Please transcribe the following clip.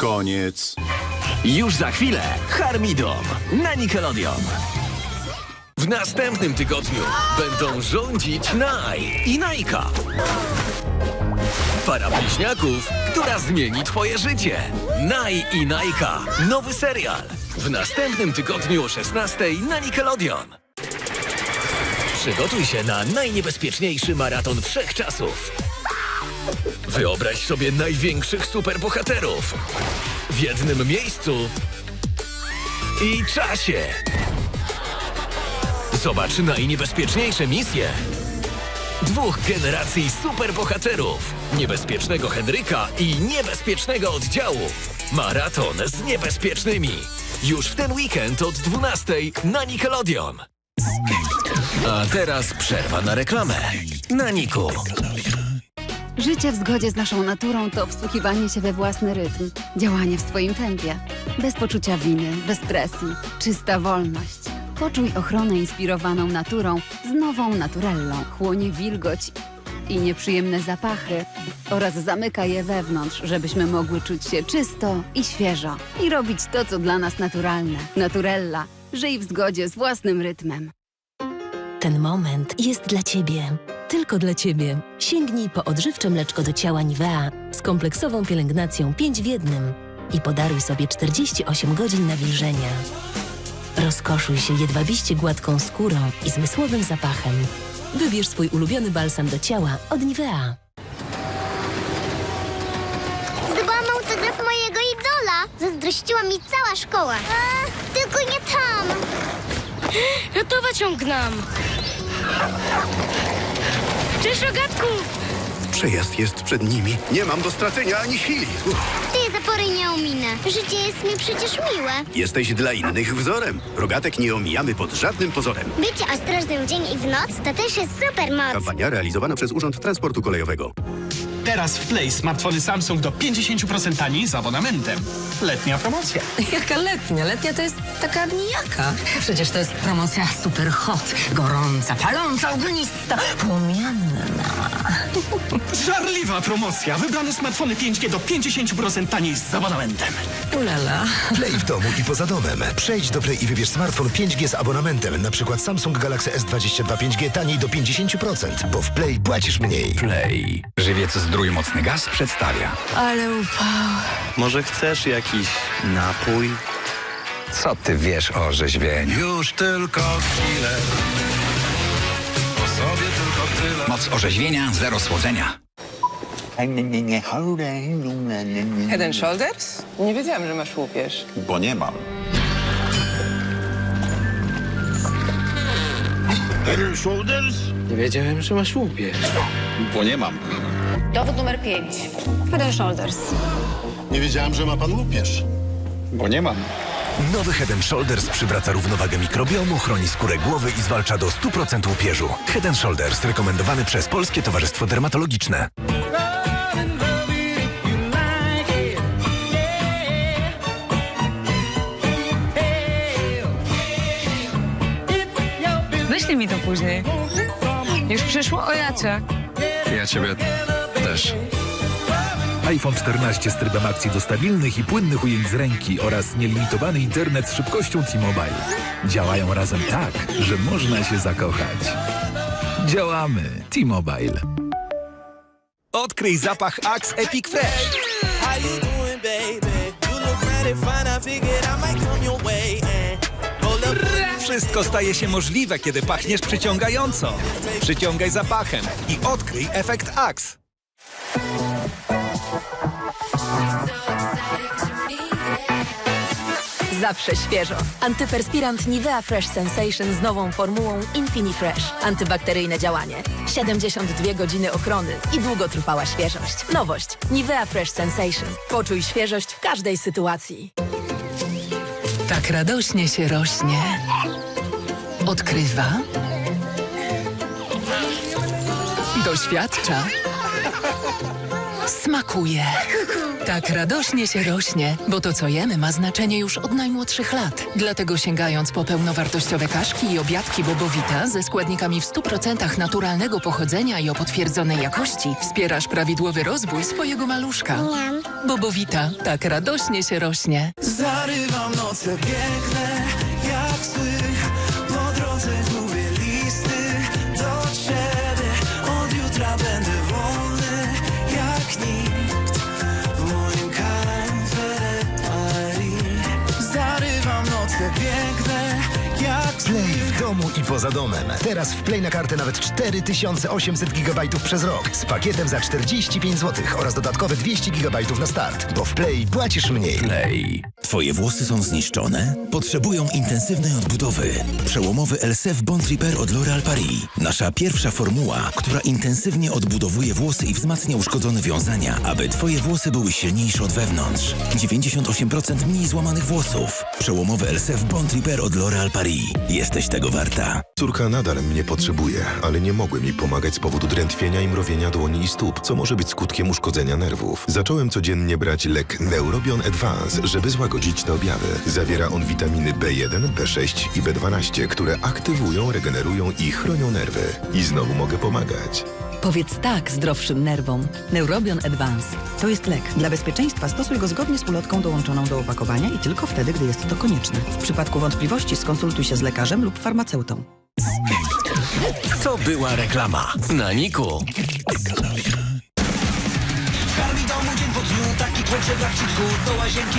Koniec. Już za chwilę Harmidom na Nickelodeon. W następnym tygodniu będą rządzić Naj i Najka. Para bliźniaków, która zmieni twoje życie. Naj i Najka. Nowy serial. W następnym tygodniu o 16 na Nickelodeon. Przygotuj się na najniebezpieczniejszy maraton wszechczasów. Wyobraź sobie największych superbohaterów w jednym miejscu i czasie. Zobacz najniebezpieczniejsze misje dwóch generacji superbohaterów. Niebezpiecznego Henryka i niebezpiecznego oddziału. Maraton z niebezpiecznymi. Już w ten weekend od 12 na Nickelodeon. A teraz przerwa na reklamę. Na Niku. Życie w zgodzie z naszą naturą to wsłuchiwanie się we własny rytm, działanie w swoim tempie. Bez poczucia winy, bez presji, czysta wolność. Poczuj ochronę inspirowaną naturą z nową Naturellą. Chłonie wilgoć i nieprzyjemne zapachy oraz zamyka je wewnątrz, żebyśmy mogły czuć się czysto i świeżo i robić to, co dla nas naturalne. Naturella. Żyj w zgodzie z własnym rytmem. Ten moment jest dla Ciebie. Tylko dla Ciebie. Sięgnij po odżywcze mleczko do ciała Nivea z kompleksową pielęgnacją 5 w jednym i podaruj sobie 48 godzin nawilżenia. Rozkoszuj się jedwabiście gładką skórą i zmysłowym zapachem. Wybierz swój ulubiony balsam do ciała od Nivea. Zdobyłam autograf mojego idola. Zazdrościła mi cała szkoła. A, tylko nie tam. Ratować ją gnam! Cześć, rogatku! Przejazd jest przed nimi. Nie mam do stracenia ani chwili. Uff. Tej zapory nie ominę. Życie jest mi przecież miłe. Jesteś dla innych wzorem. Rogatek nie omijamy pod żadnym pozorem. Bycie ostrożnym w dzień i w noc to też jest super moc. Kampania realizowana przez Urząd Transportu Kolejowego. Teraz w Play smartfony Samsung do 50% taniej z abonamentem. Letnia promocja. Jaka letnia? Letnia to jest taka nijaka. Przecież to jest promocja super hot, gorąca, paląca, ognista, płomienna. Żarliwa promocja. Wybrane smartfony 5G do 50% taniej z abonamentem. Ulala. Play w domu i poza domem. Przejdź do Play i wybierz smartfon 5G z abonamentem. Na przykład Samsung Galaxy S22 5G taniej do 50%, bo w Play płacisz mniej. Play. Żywiec Zdrój Mocny Gaz przedstawia. Ale upał. Może chcesz jakiś napój? Co ty wiesz o rzeźbieniu? Już tylko chwilę. Moc orzeźwienia, zero słodzenia. Head and Shoulders? Nie wiedziałam, że masz łupież. Bo nie mam. Nie wiedziałem, że masz łupież. Bo nie mam. Dowód numer 5. Head and Shoulders. Nie wiedziałem, że ma pan łupież. Bo nie mam. Nowy Head Shoulders przywraca równowagę mikrobiomu, chroni skórę głowy i zwalcza do 100% łupieżu. Head Shoulders rekomendowany przez Polskie Towarzystwo Dermatologiczne. Wyślij mi to później. Już przyszło o jacie. Ja ciebie też. iPhone 14 z trybem akcji do stabilnych i płynnych ujęć z ręki oraz nielimitowany internet z szybkością T-Mobile. Działają razem tak, że można się zakochać. Działamy. T-Mobile. Odkryj zapach Axe Epic Fresh. Wszystko staje się możliwe, kiedy pachniesz przyciągająco. Przyciągaj zapachem i odkryj efekt Axe. Zawsze świeżo. Antyperspirant Nivea Fresh Sensation z nową formułą InfiniFresh. Antybakteryjne działanie. 72 godziny ochrony i długotrwała świeżość. Nowość. Nivea Fresh Sensation. Poczuj świeżość w każdej sytuacji. Tak radośnie się rośnie. Odkrywa. Doświadcza. Smakuje. Tak radośnie się rośnie, bo to co jemy ma znaczenie już od najmłodszych lat. Dlatego sięgając po pełnowartościowe kaszki i obiadki Bobowita ze składnikami w 100% naturalnego pochodzenia i o potwierdzonej jakości, wspierasz prawidłowy rozwój swojego maluszka. Miam. Bobowita. Tak radośnie się rośnie. Zarywam noce piękne, jak sły Piękne, jak Play w domu i poza domem. Teraz w Play na kartę nawet 4800 GB przez rok z pakietem za 45 zł oraz dodatkowe 200 GB na start. Bo w Play płacisz mniej. Play. Twoje włosy są zniszczone? Potrzebują intensywnej odbudowy. Przełomowy Elsef Bond Repair od L'Oréal Paris. Nasza pierwsza formuła, która intensywnie odbudowuje włosy i wzmacnia uszkodzone wiązania, aby Twoje włosy były silniejsze od wewnątrz. 98% mniej złamanych włosów. Przełomowy Elsef Bond Repair od L'Oréal Paris. Jesteś tego warta. Córka nadal mnie potrzebuje, ale nie mogłem jej pomagać z powodu drętwienia i mrowienia dłoni i stóp, co może być skutkiem uszkodzenia nerwów. Zacząłem codziennie brać lek Neurobion Advance, żeby złagodzić te objawy. Zawiera on witaminy B1, B6 i B12, które aktywują, regenerują i chronią nerwy. I znowu mogę pomagać. Powiedz tak zdrowszym nerwom. Neurobion Advance. To jest lek. Dla bezpieczeństwa stosuj go zgodnie z ulotką dołączoną do opakowania i tylko wtedy, gdy jest to konieczne. W przypadku wątpliwości skonsultuj się z lekarzem lub farmaceutą. To była reklama. Na Niku. Karmi domu dzień po dniu, taki kłęcze dla do łazienki